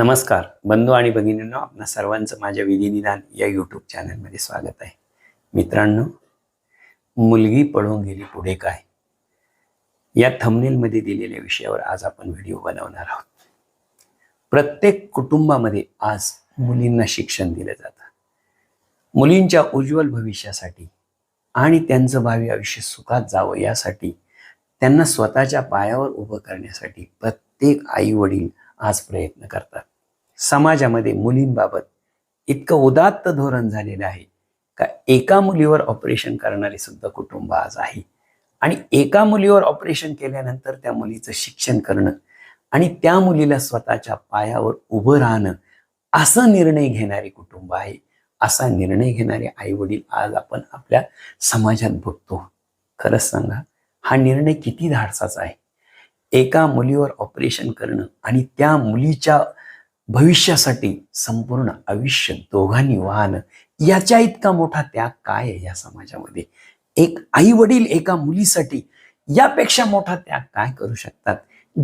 नमस्कार बंधू आणि भगिनींनो आपणा सर्वांचं माझ्या विधिनिदान या यूट्यूब चॅनलमध्ये स्वागत आहे. मित्रांनो मुलगी पळून गेली पुढे काय? या थंबनेलमध्ये दिलेल्या विषयावर आज आपण व्हिडिओ बनवणार आहोत. प्रत्येक कुटुंबामध्ये आज मुलींना शिक्षण दिलं जातं. मुलींच्या उज्ज्वल भविष्यासाठी आणि त्यांचं भावी आयुष्य सुखात जावं यासाठी त्यांना स्वतःच्या पायावर उभं करण्यासाठी प्रत्येक आई वडील आज प्रयत्न करतात. समाजामध्ये मुलींबाबत इतकं उदात्त धोरण झालेलं आहे का एका मुलीवर ऑपरेशन करणारे सुद्धा कुटुंब आज आहे. आणि एका मुलीवर ऑपरेशन केल्यानंतर त्या मुलीचं शिक्षण करणं आणि त्या मुलीला स्वतःच्या पायावर उभं राहणं असा निर्णय घेणारे कुटुंब आहे. असा निर्णय घेणारे आई वडील आज आपण आपल्या समाजात बघतो. खरंच सांगा हा निर्णय किती धाडसाचा आहे. एका मुलीवर ऑपरेशन करणं आणि त्या मुलीच्या भविष्यासाठी संपूर्ण आयुष्य दोघांनी वाहन याच्या इतका मोठा त्याग काय आहे या समाजामध्ये? एक आई वडील एका मुलीसाठी यापेक्षा मोठा त्याग काय करू शकतात?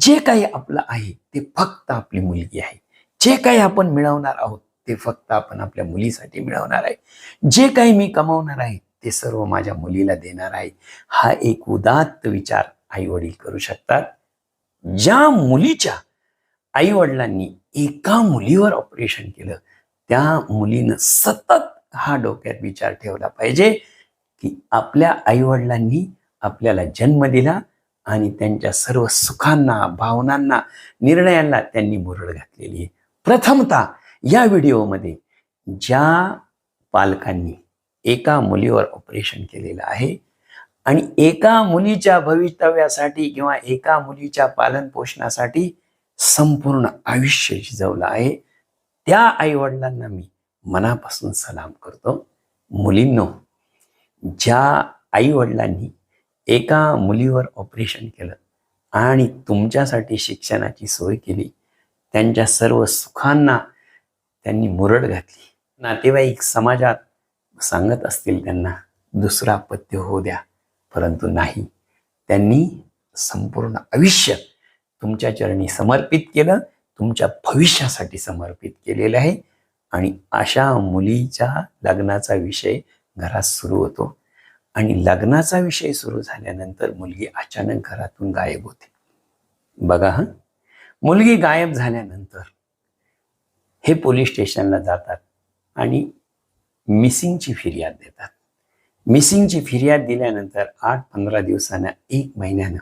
जे काही आपलं आहे ते फक्त आपली मुलगी आहे. जे काही आपण मिळवणार आहोत ते फक्त आपण आपल्या मुलीसाठी मिळवणार आहे. जे काही मी कमावणार आहे ते सर्व माझ्या मुलीला देणार आहे. हा एक उदात्त विचार आई वडील करू शकतात. ज्या मुलीच्या आई वडिलांनी एका मुलीवर ऑपरेशन केलं. त्या मुलीनं सतत हा डोक्यात विचार ठेवला पाहिजे की आपल्या आईवडिलांनी आपल्याला जन्म दिला आणि त्यांच्या सर्व सुखांना भावनांना निर्णयांना त्यांनी मुरड घातलेली आहे. प्रथमतः या व्हिडिओमध्ये ज्या पालकांनी एका मुलीवर ऑपरेशन केलेलं आहे आणि एका मुलीच्या भवितव्यासाठी किंवा एका मुलीच्या पालन पोषणासाठी संपूर्ण आयुष्य शिजवलं आहे. त्या आईवडिलांना मी मनापासून सलाम करतो. मुलींनो ज्या आईवडिलांनी एका मुलीवर ऑपरेशन केलं आणि तुमच्यासाठी शिक्षणाची सोय केली त्यांच्या सर्व सुखांना त्यांनी मुरड घातली. नातेवाईक समाजात सांगत असतील त्यांना दुसरा पत्य होऊ द्या. परंतु नाही त्यांनी संपूर्ण आयुष्य तुमच्या चरणी समर्पित केलं तुमच्या भविष्यासाठी समर्पित केलेलं आहे आणि अशा मुलीच्या लग्नाचा विषय घरात सुरू होतो. आणि लग्नाचा विषय सुरू झाल्यानंतर मुलगी अचानक घरातून गायब होते. बघा हा. मुलगी गायब झाल्यानंतर हे पोलीस स्टेशनला जातात आणि मिसिंगची फिर्याद देतात. मिसिंगची फिर्याद दिल्यानंतर आठ पंधरा दिवसानं एक महिन्यानं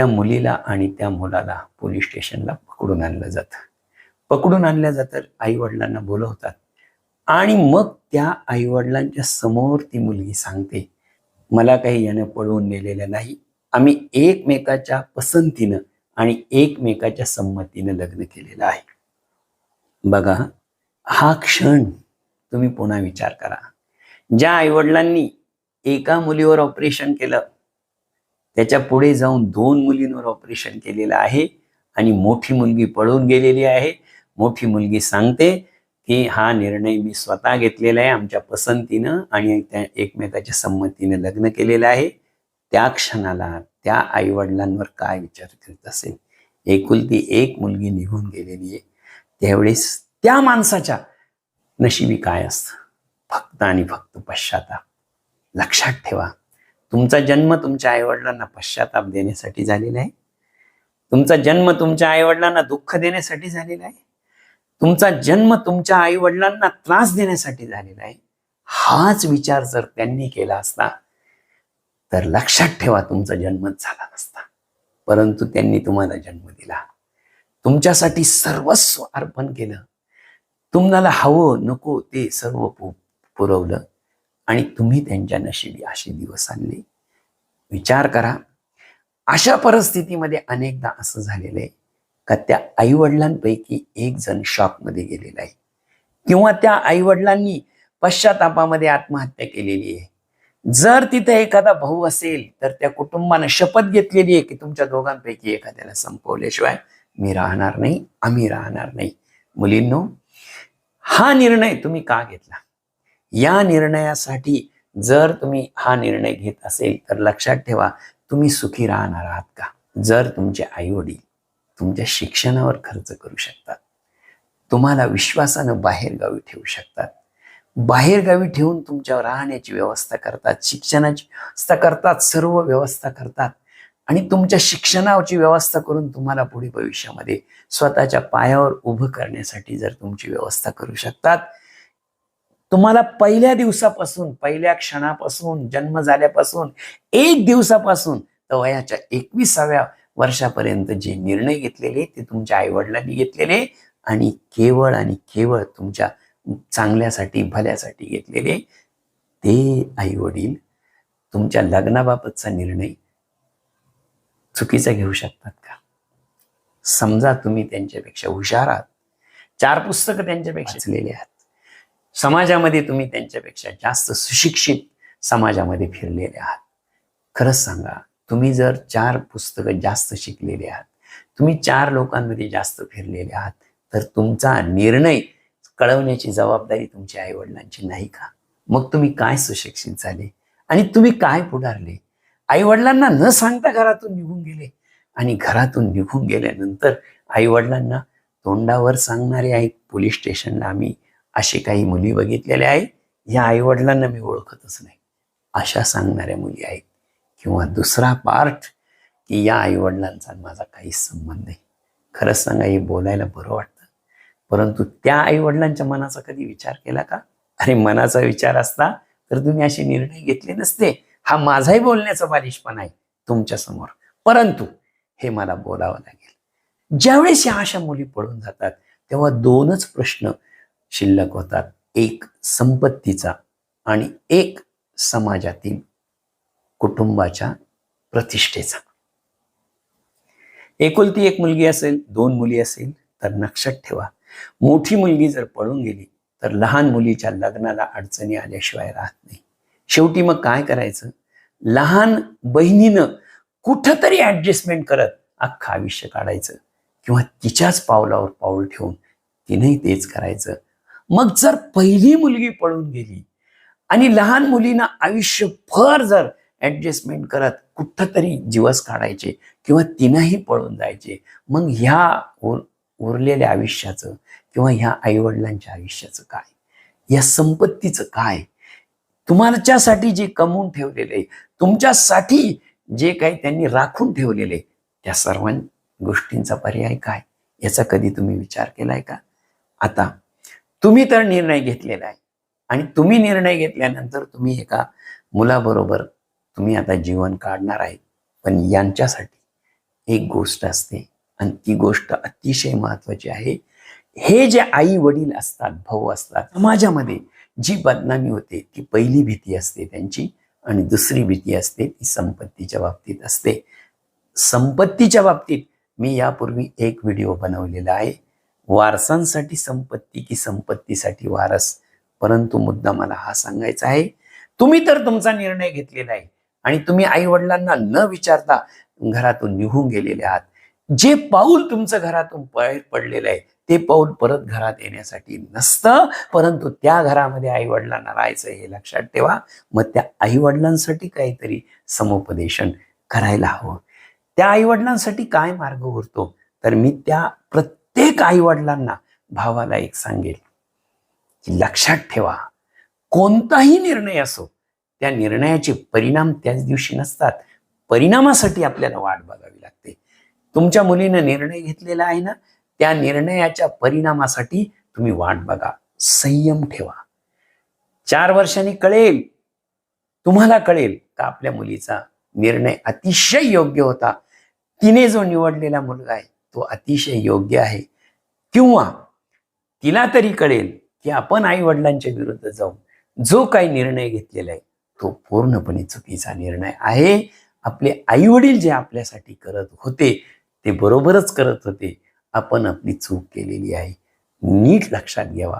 त्या मुलीला आणि त्या मुलाला पोलीस स्टेशनला पकडून आणलं जातं. पकडून आणल्या जातं आई वडिलांना बोलवतात. आणि मग त्या आईवडिलांच्या समोर ती मुलगी सांगते मला काही यानं पळवून नेलेलं नाही. आम्ही एकमेकाच्या पसंतीनं आणि एकमेकाच्या संमतीनं लग्न केलेलं आहे. बघा हा क्षण तुम्ही पुन्हा विचार करा. ज्या आईवडिलांनी एका मुलीवर ऑपरेशन केलं त्याच्या पुढे जाऊन दोन मुलींवर ऑपरेशन केलेलं आहे आणि मोठी मुलगी पळून गेलेली आहे. मोठी मुलगी सांगते की हा निर्णय मी स्वतः घेतलेला आहे आमच्या पसंतीनं आणि त्या एकमेकाच्या संमतीनं लग्न केलेलं आहे. त्या क्षणाला त्या आईवडिलांवर काय विचार करत असेल? एकुलती एक मुलगी निघून गेलेली आहे. त्यावेळेस त्या माणसाच्या नशिबी काय असतं? फक्त आणि फक्त पश्चाताप. लक्षात ठेवा. तुमचा जन्म तुमच्या आईवडिलांना पश्चाताप देण्यासाठी झालेला आहे. तुमचा जन्म तुमच्या आईवडिलांना दुःख देण्यासाठी झालेला आहे. तुमचा जन्म तुमच्या आईवडिलांना त्रास देण्यासाठी झालेला आहे. हाच विचार जर त्यांनी केला असता तर लक्षात ठेवा तुमचा जन्मच झाला नसता. परंतु त्यांनी तुम्हाला जन्म दिला. तुमच्यासाठी सर्वस्व अर्पण केलं. तुम्हाला हवं नको ते सर्व पु- पुरवलं. आणि तुम्ही त्यांच्या नशिबी असे दिवस आणले. विचार करा. अशा परिस्थितीमध्ये अनेकदा असं झालेलं आहे का त्या आईवडिलांपैकी एक जण शॉकमध्ये गेलेला आहे. किंवा त्या आईवडिलांनी पश्चातापामध्ये आत्महत्या केलेली आहे. जर तिथे एखादा भाऊ असेल तर त्या कुटुंबानं शपथ घेतलेली आहे की तुमच्या दोघांपैकी एखाद्याला संपवल्याशिवाय मी राहणार नाही आम्ही राहणार नाही. मुलींनो हा निर्णय तुम्ही का घेतला? या निर्णयासाठी जर तुम्ही हा निर्णय घेत असेल तर लक्षात ठेवा तुम्ही सुखी राहणार आहात का? जर तुमचे आई वडील तुमच्या शिक्षणावर खर्च करू शकतात तुम्हाला विश्वासानं बाहेरगावी ठेवू शकतात बाहेरगावी ठेवून तुमच्यावर राहण्याची व्यवस्था करतात शिक्षणाची व्यवस्था करतात सर्व व्यवस्था करतात आणि तुमच्या शिक्षणाची व्यवस्था करून तुम्हाला पुढे भविष्यामध्ये स्वतःच्या पायावर उभं करण्यासाठी जर तुमची व्यवस्था करू शकतात तुम्हाला पहिल्या दिवसापासून पहिल्या क्षणापासून जन्म झाल्यापासून एक दिवसापासून तर वयाच्या एकविसाव्या वर्षापर्यंत जे निर्णय घेतलेले ते तुमच्या आईवडिलांनी घेतलेले आणि केवळ आणि केवळ तुमच्या चांगल्यासाठी भल्यासाठी घेतलेले. ते आई वडील तुमच्या लग्नाबाबतचा निर्णय चुकीचा घेऊ शकतात का? समजा तुम्ही त्यांच्यापेक्षा हुशार आहात. चार पुस्तकं त्यांच्यापेक्षा आहात. समाजामध्ये तुम्ही त्यांच्यापेक्षा जास्त सुशिक्षित समाजामध्ये फिरलेले आहात. खरंच सांगा तुम्ही जर चार पुस्तकं जास्त शिकलेले आहात तुम्ही चार लोकांमध्ये जास्त फिरलेले आहात तर तुमचा निर्णय कळवण्याची जबाबदारी तुमच्या आईवडिलांची नाही का? मग तुम्ही काय सुशिक्षित झाले? आणि तुम्ही काय पुढारले? आई वडिलांना न सांगता घरातून निघून गेले. आणि घरातून निघून गेल्यानंतर आई वडिलांना तोंडावर सांगणारे आहेत पोलीस स्टेशनला आम्ही अशी काही मुली बघितलेल्या आहेत या आई वडिलांना मी ओळखतच नाही. अशा सांगणाऱ्या मुली आहेत. किंवा दुसरा पार्ट की या आई वडिलांचा माझा काही संबंध नाही. खरंच सांगा हे बोलायला बरं वाटतं. परंतु त्या आई वडिलांच्या मनाचा कधी विचार केला का? अरे मनाचा विचार असता तर तुम्ही असे निर्णय घेतले नसते. हा माझाही बोलण्याचा बालिशपणा आहे तुमच्यासमोर. परंतु हे मला बोलावं लागेल. ज्यावेळेस या अशा मुली पळून जातात तेव्हा दोनच प्रश्न शिल्लक होतात. एक संपत्तीचा आणि एक समाजातील कुटुंबाच्या प्रतिष्ठेचा. एकुलती एक मुलगी असेल दोन मुली असेल तर लक्षात ठेवा. मोठी मुलगी जर पळून गेली तर लहान मुलीच्या लग्नाला अडचणी आल्याशिवाय राहत नाही. शेवटी मग काय करायचं? लहान बहिणीनं कुठंतरी ऍडजस्टमेंट करत अख्खं आयुष्य काढायचं. किंवा तिच्याच पावलावर पाऊल ठेवून तिनेही तेच करायचं. मग जर पहिली मुलगी पळून गेली आणि लहान मुलींना आयुष्यभर जर ऍडजस्टमेंट करत कुठंतरी दिवस काढायचे किंवा तिनंही पळून जायचे मग ह्या उर उरलेल्या आयुष्याचं किंवा ह्या आईवडिलांच्या आयुष्याचं काय? या संपत्तीचं काय? तुमच्यासाठी जे कमवून ठेवलेले तुमच्यासाठी जे काही त्यांनी राखून ठेवलेले त्या सर्व गोष्टींचा पर्याय काय? याचा कधी तुम्ही विचार केलाय का? आता तुम्ही तर निर्णय घेतलेला आहे आणि तुम्ही निर्णय घेतल्यानंतर तुम्ही एका मुलाबरोबर तुम्ही आता जीवन काढणार आहे. पण यांच्यासाठी एक गोष्ट असते. आणि ती गोष्ट अतिशय महत्वाची आहे. हे जे आई वडील असतात भाऊ असतात समाजामध्ये जी बदनामी होते ती पहिली भीती असते त्यांची आणि दुसरी भीती असते ती संपत्तीच्या बाबतीत असते. संपत्तीच्या बाबतीत मी यापूर्वी एक व्हिडिओ बनवलेला आहे. वारसांसाठी संपत्ती की संपत्तीसाठी वारस? परंतु मुद्दा मला हा सांगायचा आहे तुम्ही तर तुमचा निर्णय घेतलेला आहे आणि तुम्ही आई वडिलांना न विचारता घरातून निघून गेलेले आहात. जे पाऊल तुमचं घरातून बाहेर पडलेलं आहे ते पाऊल परत घरात येण्यासाठी नसतं परंतु त्या घरामध्ये आई वडिलांना राहायचं हे लक्षात ठेवा. मग त्या आई वडिलांसाठी काहीतरी समुपदेशन करायला हवं. त्या आई वडिलांसाठी काय मार्ग उरतो? तर मी त्या प्रत्येक आई वडिलांना भावाला एक सांगेल की लक्षात ठेवा कोणताही निर्णय असो त्या निर्णयाचे परिणाम त्याच दिवशी नसतात. परिणामासाठी आपल्याला वाट बघावी लागते. तुमच्या मुलीनं निर्णय घेतलेला आहे ना त्या निर्णयाच्या परिणामासाठी तुम्ही वाट बघा संयम ठेवा. चार वर्षांनी कळेल तुम्हाला कळेल का आपल्या मुलीचा निर्णय अतिशय योग्य होता. तिने जो निवडलेला मुलगा आहे तो अतिशय योग्य आहे. किंवा तिला तरी कळेल की आपण आई वडिलांच्या विरुद्ध जाऊन जो काही निर्णय घेतलेला आहे तो पूर्णपणे चुकीचा निर्णय आहे. आपले आई वडील जे आपल्यासाठी करत होते ते बरोबरच करत होते. आपण आपली चूक केलेली आहे. नीट लक्षात घ्यावा.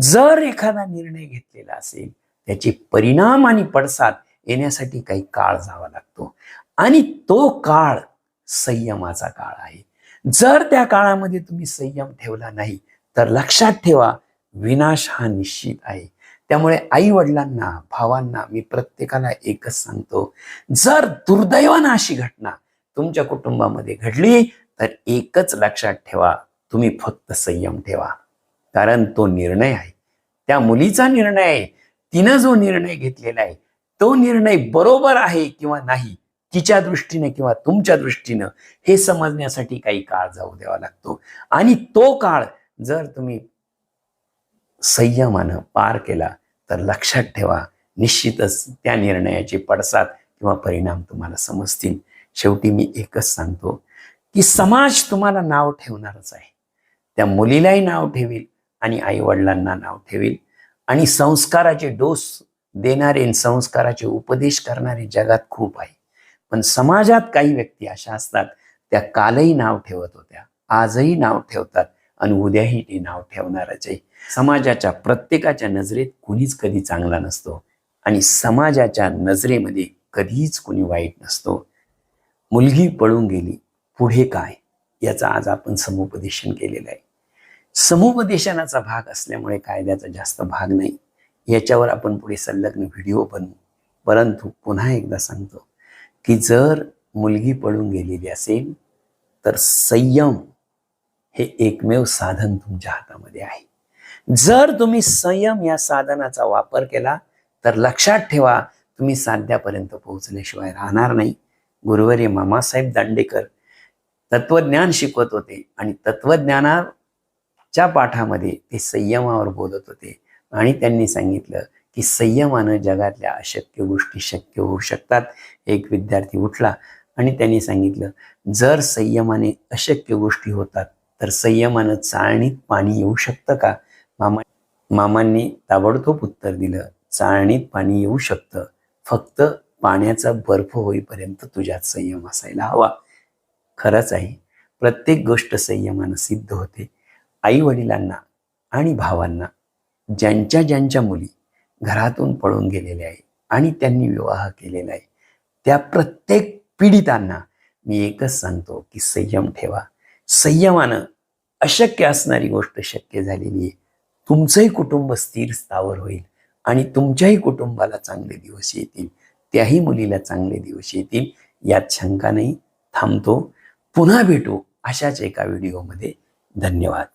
जर एखादा निर्णय घेतलेला असेल त्याचे परिणाम आणि पडसाद येण्यासाठी काही काळ जावा लागतो. आणि तो काळ संयमाचा काळ आहे. जर त्या काळामध्ये तुम्ही संयम ठेवला नाही तर लक्षात ठेवा विनाश हा निश्चित आहे. त्यामुळे आई वडिलांना भावांना मी प्रत्येकाला एकच सांगतो जर दुर्दैवानं अशी घटना तुमच्या कुटुंबामध्ये घडली तर एकच लक्षात ठेवा तुम्ही फक्त संयम ठेवा. कारण तो निर्णय आहे. त्या मुलीचा निर्णय आहे. तिनं जो निर्णय घेतलेला आहे तो निर्णय बरोबर आहे किंवा नाही तिच्या दृष्टीने किंवा तुमच्या दृष्टीनं हे समजण्यासाठी काही काळ जाऊ द्यावा लागतो. आणि तो काळ जर तुम्ही संयमानं पार केला तर लक्षात ठेवा निश्चितच त्या निर्णयाचे पडसाद किंवा परिणाम तुम्हाला समजतील. शेवटी मी एकच सांगतो की समाज तुम्हाला नाव ठेवणारच आहे. त्या मुलीलाही नाव ठेवील आणि आई वडिलांना नाव ठेवील. आणि संस्काराचे डोस देणारे संस्काराचे उपदेश करणारे जगात खूप आहे. पण समाजात काही व्यक्ती अशा असतात त्या कालही नाव ठेवत होत्या आजही नाव ठेवतात आणि उद्याही ते नाव ठेवणारच आहे. समाजाच्या प्रत्येकाच्या नजरेत कुणीच कधी चांगला नसतो आणि समाजाच्या नजरेमध्ये कधीच कुणी वाईट नसतो. मुलगी पळून गेली पुढे काय? याचा आज आपण समुपदेशन केलेलं आहे. समुपदेशनाचा भाग असल्यामुळे कायद्याचा जास्त भाग नाही. याच्यावर आपण पुढे संलग्न व्हिडिओ बनवू. परंतु पुन्हा एकदा सांगतो की जर मुलगी पळून गेलेली असेल तर संयम हे एकमेव साधन तुमच्या हातामध्ये आहे. जर तुम्ही संयम या साधनाचा वापर केला तर लक्षात ठेवा तुम्ही साध्यापर्यंत पोहोचल्याशिवाय राहणार नाही. गुरुवर्य मामासाहेब दांडेकर तत्वज्ञान शिकवत होते आणि तत्वज्ञानाच्या पाठामध्ये ते संयमावर बोलत होते आणि त्यांनी सांगितलं की संयमानं जगातल्या अशक्य गोष्टी शक्य होऊ शकतात. एक विद्यार्थी उठला आणि त्यांनी सांगितलं जर संयमाने अशक्य गोष्टी होतात तर संयमानं चाळणीत पाणी येऊ शकतं का? मामा मामांनी ताबडतोब उत्तर दिलं चाळणीत पाणी येऊ शकतं. फक्त पाण्याचा बर्फ होईपर्यंत तुझ्यात संयम असायला हवा. खरंच आहे. प्रत्येक गोष्ट संयमानं सिद्ध होते. आई वडिलांना आणि भावांना ज्यांच्या ज्यांच्या मुली घरातून पळून गेलेले आहे आणि त्यांनी विवाह केलेला आहे. त्या प्रत्येक पीडितांना मी एकच सांगतो की संयम ठेवा. संयमानं अशक्य असणारी गोष्ट शक्य झालेली आहे. तुमचंही कुटुंब स्थिर स्थावर होईल आणि तुमच्याही कुटुंबाला चांगले दिवस येतील. त्याही मुलीला चांगले दिवस येतील. यात शंका नाही. थांबतो. पुन्हा भेटू अशाच एका व्हिडिओमध्ये. धन्यवाद.